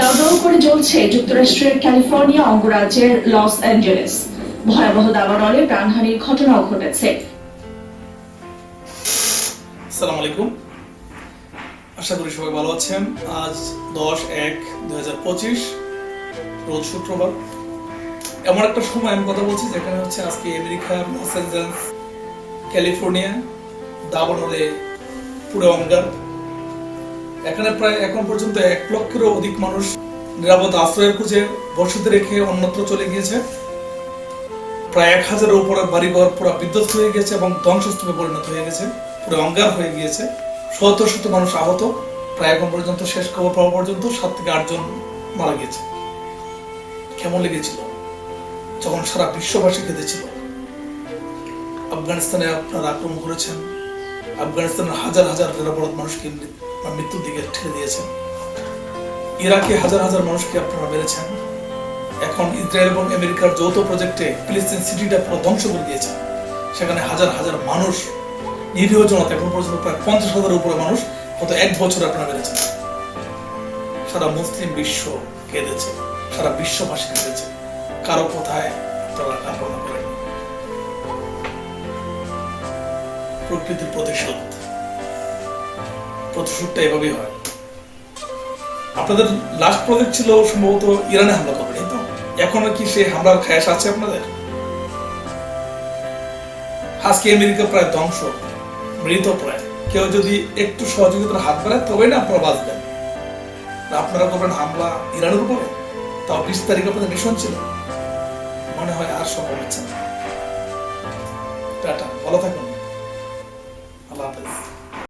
দাউ দাউ করে জ্বলছে যুক্তরাষ্ট্রের ক্যালিফোর্নিয়া অঙ্গরাজ্যের লস অ্যাঞ্জেলেস। ভয়াবহ দাবানলে প্রাণহানির ঘটনাও ঘটেছে। আসসালামু আলাইকুম। আশা করি সবাই ভালো আছেন। আজ দশ এক দুই রোজ শুক্রবার। এমন একটা সময় আমি কথা বলছি যেখানে হচ্ছে আজকে আমেরিকা, লস অ্যাঞ্জেলেস, ক্যালিফোর্নিয়া, দাবানলে পুরো অঙ্গার। এখানে প্রায় এখন পর্যন্ত এক লক্ষেরও অধিক মানুষ নিরাপদ আশ্রয়ের খুঁজে বসতি রেখে অন্যত্র চলে গিয়েছে। প্রায় এক হাজারের উপরে বাড়িঘর পুরো বিধ্বস্ত হয়ে গেছে এবং ধ্বংসস্তূপে পরিণত হয়ে গেছে, পুরো অঙ্গার হয়ে গিয়েছে। শত শত মানুষ আহত। প্রায় এখন পর্যন্ত শেষ খবর পাওয়া পর্যন্ত সাত থেকে আটজন মারা গিয়েছে। কেমন লেগেছিল? যখন সারা বিশ্ববাসী কেঁদেছিল। আফগানিস্তানে আপনারা আক্রমণ করেছেন। আফগানিস্তানের হাজার হাজার নিরাপরাধ মানুষকে মৃত্যুর দিকে ঠেলে দিয়েছেন। ইরাকে হাজার হাজার মানুষকে আপনারা মেরেছেন। এখন ইসরায়েল এবং আমেরিকার যৌথ প্রজেক্টে ফিলিস্তিন সিটিটা পুরো ধ্বংস করে দিয়েছে। সেখানে হাজার হাজার মানুষ নিরীহ জনতা, এখন পর্যন্ত প্রায় পঞ্চাশ হাজারের উপরে মানুষ গত এক বছর আপনারা মেরেছেন। সারা মুসলিম বিশ্ব কেঁদেছে, সারা বিশ্ববাসী কেঁদেছে। কারও কোথায় আপনারা কাল্পনা করেন প্রকৃতির প্রতিশোধ। প্রতিশোধটা এভাবেই হয়। আপনাদের লাস্ট প্রজেক্ট ছিল সম্ভবত ইরানে হামলা করবেন এই তো? এখনও কি সেই হামলার খায়াস আছে আপনাদের? আজকে আমেরিকা প্রায় ধ্বংস, মৃত প্রায়। কেউ যদি একটু সহযোগিতার হাত বাড়ায়, তবেই না আপনারা বাঁচবেন। আপনারা করবেন হামলা ইরানের উপরে? তাও বিশ তারিখ আপনাদের মিশন ছিল। মনে হয় আর সম্ভব হচ্ছে না। টাটা, ভালো থাকুন। office.